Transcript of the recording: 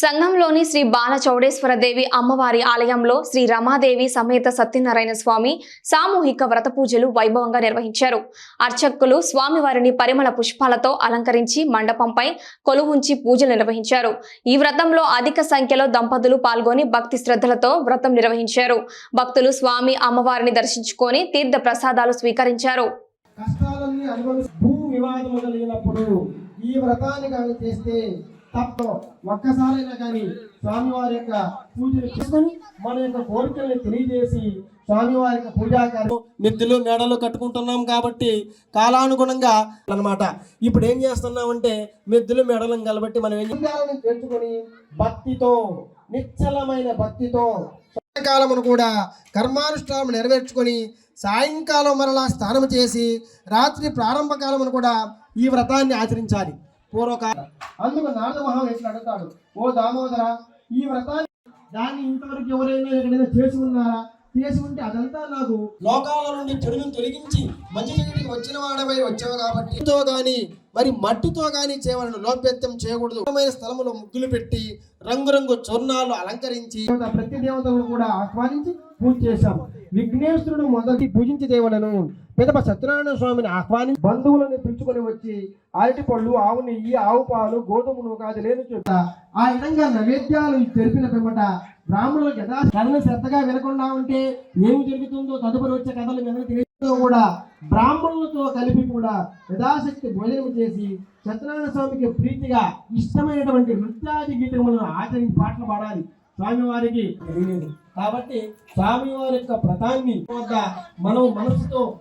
సంఘంలోని శ్రీ బాల చౌడేశ్వర దేవి అమ్మవారి ఆలయంలో శ్రీ రమాదేవి సమేత సత్యనారాయణ స్వామి సామూహిక వ్రత పూజలు వైభవంగా నిర్వహించారు. అర్చకులు స్వామివారిని పరిమళ పుష్పాలతో అలంకరించి మండపంపై కొలువుంచి పూజలు నిర్వహించారు. ఈ వ్రతంలో అధిక సంఖ్యలో దంపతులు పాల్గొని భక్తి శ్రద్ధలతో వ్రతం నిర్వహించారు. భక్తులు స్వామి అమ్మవారిని దర్శించుకొని తీర్థ ప్రసాదాలు స్వీకరించారు. కష్టాలన్నీ భూ వివాదము కలిగినప్పుడు ఈ వ్రతాన్ని కానీ చేస్తే తప్ప ఒక్కసారైనా కానీ స్వామివారి యొక్క పూజలు చేసుకొని మన యొక్క కోరికల్ని తెలియజేసి స్వామివారి యొక్క పూజా కార్యం మేడలు కట్టుకుంటున్నాం కాబట్టి కాలానుగుణంగా అన్నమాట. ఇప్పుడు ఏం చేస్తున్నామంటే మిద్దులు మెడలను కలబట్టి మనం ఏం చేయాలని భక్తితో నిశ్చలమైన భక్తితో సాయంకాలమును కూడా కర్మానుష్ఠానం నెరవేర్చుకొని సాయంకాలం మరలా స్నానం చేసి రాత్రి ప్రారంభ కాలమును కూడా ఈ వ్రతాన్ని ఆచరించాలి. పూర్వకాలం అందుకు నారద మహావేశుడు అడుగుతాడు ఓ దామోదర ఈ వ్రతాన్ని దాన్ని ఇంతవరకు ఎవరైనా ఎక్కడైనా చేసి ఉన్నారా? చేసి ఉంటే అదంతా నాకు లోకాల నుండి చెడును తొలగించి మంచి చెడుకి వచ్చిన వాడమై వచ్చావు కాబట్టి ఎంతో గాని మరి మట్టితో కానీ చేయవలను లోపేత్యం చేయకూడదు. ఉన్నతమైన స్థలములో ముగ్గులు పెట్టి రంగురంగు చూర్ణాలు అలంకరించి ప్రతి దేవతలను కూడా ఆహ్వానించి పూజ చేశాం విఘ్నేశ్వరుడు మొదటి పూజించి దేవులను పిదప సత్యనారాయణ స్వామిని ఆహ్వానించి బంధువులను పిలుచుకొని వచ్చి అరటి పళ్ళు ఆవు నెయ్యి ఆవు పాలు గోధుమ నూకాది లేని చోట ఆ విధంగా నైవేద్యాలు తెలిపిన పిమ్మట బ్రాహ్మణులు యథా శ్రద్ధగా వినకుండా ఉంటే ఏమి జరుగుతుందో తదుపరి వచ్చే కథలు వినక కూడా బ్రాహ్మణులతో కలిపి కూడా యథాశక్తి భోజనం చేసి సత్యనారాయణ స్వామికి ప్రీతిగా ఇష్టమైనటువంటి నృత్యాది గీతములను ఆచరించి పాటలు పాడాలి. స్వామివారికి తెలియలేదు కాబట్టి స్వామివారి యొక్క వ్రతాన్ని వద్ద మనం మనసుతో